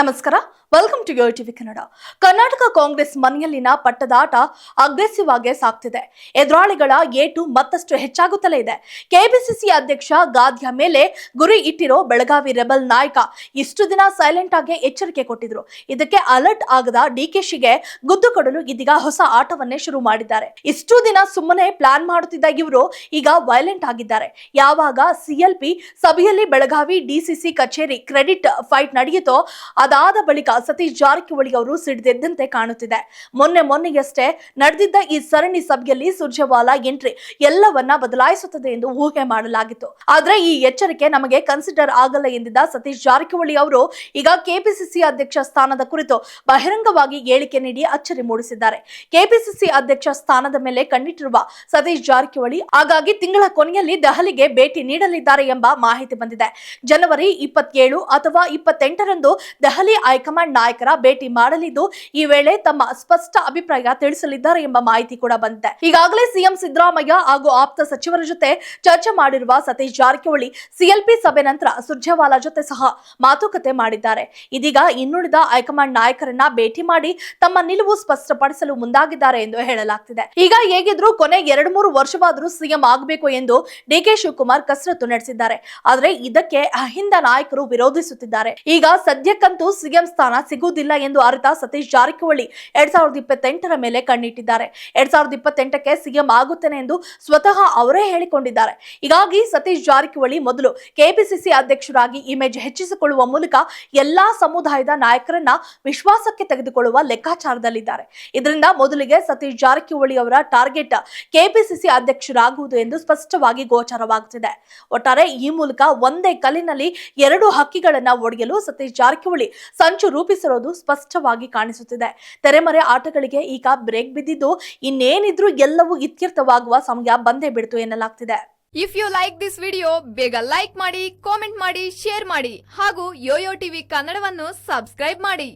ನಮಸ್ಕಾರ. Welcome to your TV Kannada Karnataka Congress ಮನೆಯಲ್ಲಿನ ಪಟ್ಟದಾಟ ಅಗ್ರೆಸಿವ್ ಆಗಿ ಸಾಗ್ತಿದೆ ಎದುರಾಳಿಗಳ ಏಟು ಮತ್ತಷ್ಟು ಹೆಚ್ಚಾಗುತ್ತಲೇ ಇದೆ ಕೆಪಿಸಿಸಿ ಅಧ್ಯಕ್ಷ ಗಾದ್ಯ ಮೇಲೆ ಗುರಿ ಇಟ್ಟಿರೋ ಬೆಳಗಾವಿ ರೆಬಲ್ ನಾಯಕ ಇಷ್ಟು ದಿನ ಸೈಲೆಂಟ್ ಆಗಿ ಎಚ್ಚರಿಕೆ ಕೊಟ್ಟಿದ್ರು ಇದಕ್ಕೆ ಅಲರ್ಟ್ ಆಗದ ಡಿಕೆಶಿಗೆ ಗುದ್ದು ಕೊಡಲು ಇದೀಗ ಹೊಸ ಆಟವನ್ನೇ ಶುರು ಮಾಡಿದ್ದಾರೆ ಇಷ್ಟು ದಿನ ಸುಮ್ಮನೆ ಪ್ಲಾನ್ ಮಾಡುತ್ತಿದ್ದ ಇವರು ಈಗ ವೈಲೆಂಟ್ ಆಗಿದ್ದಾರೆ ಯಾವಾಗ ಸಿಎಲ್ಪಿ ಸಭೆಯಲ್ಲಿ ಬೆಳಗಾವಿ ಡಿಸಿಸಿ ಕಚೇರಿ ಕ್ರೆಡಿಟ್ ಫೈಟ್ ನಡೆಯಿತೋ ಅದಾದ ಬಳಿಕ ಸತೀಶ್ ಜಾರಕಿಹೊಳಿ ಅವರು ಸಿಡಿದೆದ್ದಂತೆ ಕಾಣುತ್ತಿದೆ. ಮೊನ್ನೆ ಮೊನ್ನೆಯಷ್ಟೇ ನಡೆದಿದ್ದ ಈ ಸರಣಿ ಸಭೆಯಲ್ಲಿ ಸುರ್ಜೇವಾಲಾ ಎಂಟ್ರಿ ಎಲ್ಲವನ್ನ ಬದಲಾಯಿಸುತ್ತದೆ ಎಂದು ಊಹೆ ಮಾಡಲಾಗಿತ್ತು. ಆದ್ರೆ ಈ ಎಚ್ಚರಿಕೆ ನಮಗೆ ಕನ್ಸಿಡರ್ ಆಗಲ್ಲ ಎಂದಿದ್ದ ಸತೀಶ್ ಜಾರಕಿಹೊಳಿ ಅವರು ಈಗ ಕೆಪಿಸಿಸಿ ಅಧ್ಯಕ್ಷ ಸ್ಥಾನದ ಕುರಿತು ಬಹಿರಂಗವಾಗಿ ಹೇಳಿಕೆ ನೀಡಿ ಅಚ್ಚರಿ ಮೂಡಿಸಿದ್ದಾರೆ. ಕೆಪಿಸಿಸಿ ಅಧ್ಯಕ್ಷ ಸ್ಥಾನದ ಮೇಲೆ ಕಣ್ಣಿಟ್ಟಿರುವ ಸತೀಶ್ ಜಾರಕಿಹೊಳಿ ಹಾಗಾಗಿ ತಿಂಗಳ ಕೊನೆಯಲ್ಲಿ ದೆಹಲಿಗೆ ಭೇಟಿ ನೀಡಲಿದ್ದಾರೆ ಎಂಬ ಮಾಹಿತಿ ಬಂದಿದೆ. ಜನವರಿ ಇಪ್ಪತ್ತೇಳು ಅಥವಾ ಇಪ್ಪತ್ತೆಂಟರಂದು ದೆಹಲಿ ಹೈಕಮಾಂಡ್ ನಾಯಕರ ಭೇಟಿ ಮಾಡಲಿದ್ದು ಈ ವೇಳೆ ತಮ್ಮ ಸ್ಪಷ್ಟ ಅಭಿಪ್ರಾಯ ತಿಳಿಸಲಿದ್ದಾರೆ ಎಂಬ ಮಾಹಿತಿ ಕೂಡ ಬಂದಿದೆ. ಈಗಾಗಲೇ ಸಿಎಂ ಸಿದ್ದರಾಮಯ್ಯ ಹಾಗೂ ಆಪ್ತ ಸಚಿವರ ಜೊತೆ ಚರ್ಚೆ ಮಾಡಿರುವ ಸತೀಶ್ ಜಾರಕಿಹೊಳಿ ಸಿಎಲ್ಪಿ ಸಭೆ ನಂತರ ಸುರ್ಜೇವಾಲಾ ಜೊತೆ ಸಹ ಮಾತುಕತೆ ಮಾಡಿದ್ದಾರೆ. ಇದೀಗ ಇನ್ನುಳಿದ ಹೈಕಮಾಂಡ್ ನಾಯಕರನ್ನ ಭೇಟಿ ಮಾಡಿ ತಮ್ಮ ನಿಲುವು ಸ್ಪಷ್ಟಪಡಿಸಲು ಮುಂದಾಗಿದ್ದಾರೆ ಎಂದು ಹೇಳಲಾಗ್ತಿದೆ. ಈಗ ಹೇಗಿದ್ರು ಕೊನೆ ಎರಡು ಮೂರು ವರ್ಷವಾದರೂ ಸಿಎಂ ಆಗಬೇಕು ಎಂದು ಡಿಕೆ ಶಿವಕುಮಾರ್ ಕಸರತ್ತು ನಡೆಸಿದ್ದಾರೆ. ಆದರೆ ಇದಕ್ಕೆ ಅಹಿಂದ ನಾಯಕರು ವಿರೋಧಿಸುತ್ತಿದ್ದಾರೆ. ಈಗ ಸದ್ಯಕ್ಕಂತೂ ಸಿಎಂ ಸ್ಥಾನ ಸಿಗುವುದಿಲ್ಲ ಎಂದು ಅರಿತ ಸತೀಶ್ ಜಾರಕಿಹೊಳಿ ಎರಡ್ ಸಾವಿರದ ಇಪ್ಪತ್ತೆಂಟರ ಮೇಲೆ ಕಣ್ಣಿಟ್ಟಿದ್ದಾರೆ. ಎರಡ್ ಸಾವಿರದ ಇಪ್ಪತ್ತೆಂಟಕ್ಕೆ ಸಿಎಂ ಆಗುತ್ತೇನೆ ಎಂದು ಸ್ವತಃ ಅವರೇ ಹೇಳಿಕೊಂಡಿದ್ದಾರೆ. ಹೀಗಾಗಿ ಸತೀಶ್ ಜಾರಕಿಹೊಳಿ ಮೊದಲು ಕೆಪಿಸಿಸಿ ಅಧ್ಯಕ್ಷರಾಗಿ ಇಮೇಜ್ ಹೆಚ್ಚಿಸಿಕೊಳ್ಳುವ ಮೂಲಕ ಎಲ್ಲಾ ಸಮುದಾಯದ ನಾಯಕರನ್ನ ವಿಶ್ವಾಸಕ್ಕೆ ತೆಗೆದುಕೊಳ್ಳುವ ಲೆಕ್ಕಾಚಾರದಲ್ಲಿದ್ದಾರೆ. ಇದರಿಂದ ಮೊದಲಿಗೆ ಸತೀಶ್ ಜಾರಕಿಹೊಳಿ ಅವರ ಟಾರ್ಗೆಟ್ ಕೆಪಿಸಿಸಿ ಅಧ್ಯಕ್ಷರಾಗುವುದು ಎಂದು ಸ್ಪಷ್ಟವಾಗಿ ಗೋಚರವಾಗುತ್ತಿದೆ. ಒಟ್ಟಾರೆ ಈ ಮೂಲಕ ಒಂದೇ ಕಲ್ಲಿನಲ್ಲಿ ಎರಡು ಹಕ್ಕಿಗಳನ್ನ ಒಡೆಯಲು ಸತೀಶ್ ಜಾರಕಿಹೊಳಿ ಸಂಚು ರೂಪಿಸಿರೋದು ಸ್ಪಷ್ಟವಾಗಿ ಕಾಣಿಸುತ್ತಿದೆ. ತೆರೆಮರೆ ಆಟಗಳಿಗೆ ಈಗ ಬ್ರೇಕ್ ಬಿದ್ದಿದ್ದು ಇನ್ನೇನಿದ್ರು ಎಲ್ಲವೂ ಇತ್ಯರ್ಥವಾಗುವ ಸಮಯ ಬಂದೇ ಬಿಡ್ತು ಎನ್ನಲಾಗ್ತಿದೆ. If you like this video ಬೇಗ ಲೈಕ್ ಮಾಡಿ ಕಾಮೆಂಟ್ ಮಾಡಿ ಶೇರ್ ಮಾಡಿ ಹಾಗೂ ಯೋಯೋ ಟಿವಿ ಕನ್ನಡವನ್ನು ಸಬ್ಸ್ಕ್ರೈಬ್ ಮಾಡಿ.